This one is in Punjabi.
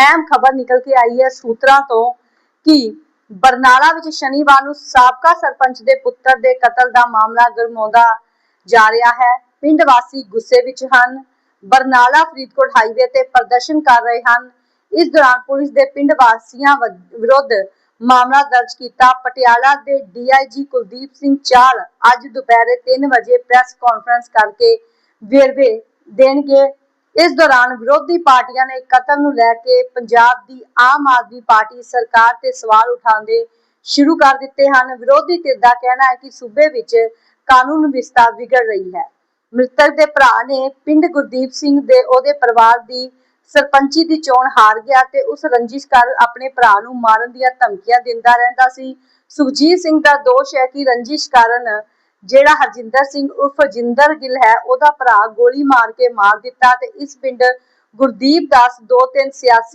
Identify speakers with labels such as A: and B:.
A: ਅਹਿਮ ਖਬਰ ਨਿਕਲ ਕੇ ਆਈ ਹੈ ਸੂਤਰਾਂ ਤੋਂ ਕਿ ਬਰਨਾਲਾ ਵਿੱਚ ਸ਼ਨੀਵਾਰ ਨੂੰ ਸਾਬਕਾ ਸਰਪੰਚ ਦੇ ਪੁੱਤਰ ਦੇ ਕਤਲ ਦਾ ਮਾਮਲਾ ਗਰਮਾਉਂਦਾ ਜਾ ਰਿਹਾ ਹੈ। ਪਿੰਡ ਵਾਸੀ ਗੁੱਸੇ ਵਿੱਚ ਹਨ। ਬਰਨਾਲਾ ਫਰੀਦਕੋਟ ਹਾਈਵੇ ਤੇ ਪ੍ਰਦਰਸ਼ਨ ਕਰ ਰਹੇ ਹਨ। ਇਸ ਦੌਰਾਨ ਪੁਲਿਸ ਦੇ ਪਿੰਡ ਵਾਸੀਆਂ ਵਿਰੁੱਧ ਮਾਮਲਾ ਦਰਜ ਕੀਤਾ। ਪਟਿਆਲਾ ਦੇ ਡੀਆਈਜੀ ਕੁਲਦੀਪ ਸਿੰਘ ਚਾਲ ਅੱਜ ਦੁਪਹਿਰੇ 3 ਵਜੇ ਪ੍ਰੈਸ ਕਾਨਫਰੰਸ ਕਰਕੇ ਵੇਰਵੇ ਦੇਣਗੇ। ਇਸ ਦੌਰਾਨ ਵਿਰੋਧੀ ਪਾਰਟੀਆਂ ਨੇ ਕਤਲ ਨੂੰ ਲੈ ਕੇ ਪੰਜਾਬ ਦੀ ਆਮ ਆਦਮੀ ਪਾਰਟੀ ਸਰਕਾਰ ਤੇ ਸਵਾਲ ਉਠਾਉਂਦੇ ਸ਼ੁਰੂ ਕਰ ਦਿੱਤੇ ਹਨ। ਵਿਰੋਧੀ ਧਿਰ ਦਾ ਕਹਿਣਾ ਹੈ ਕਿ ਸੂਬੇ ਵਿੱਚ ਕਾਨੂੰਨ ਵਿਵਸਥਾ ਵਿਗੜ ਰਹੀ ਹੈ। ਮ੍ਰਿਤਕ ਦੇ ਭਰਾ ਨੇ ਪਿੰਡ ਗੁਰਦੀਪ ਸਿੰਘ ਦੇ ਉਹਦੇ ਪਰਿਵਾਰ ਦੀ ਸਰਪੰਚੀ ਦੀ ਚੋਣ ਹਾਰ ਗਿਆ ਤੇ ਉਸ ਰੰਜਿਸ਼ ਕਾਰਨ ਆਪਣੇ ਭਰਾ ਨੂੰ ਮਾਰਨ ਦੀਆਂ ਧਮਕੀਆਂ ਦਿੰਦਾ ਰਹਿੰਦਾ ਸੀ। ਸੁਖਜੀਤ ਸਿੰਘ ਦਾ ਦੋਸ਼ ਹੈ ਕਿ ਰੰਜਿਸ਼ ਕਾਰਨ ਜਿਹੜਾ ਹਰਜਿੰਦਰ ਸਿੰਘ ਉਰਫ ਜਿੰਦਰ ਗਿੱਲ ਹੈ, ਉਹਦਾ ਭਰਾ ਗੋਲੀ ਮਾਰ ਕੇ ਮਾਰ ਦਿੱਤਾ ਤੇ ਇਸ ਪਿੰਡ ਗੁਰਦੀਪ ਦਾਸ ਦੋ ਤਿੰਨ ਸਿਆਸੀ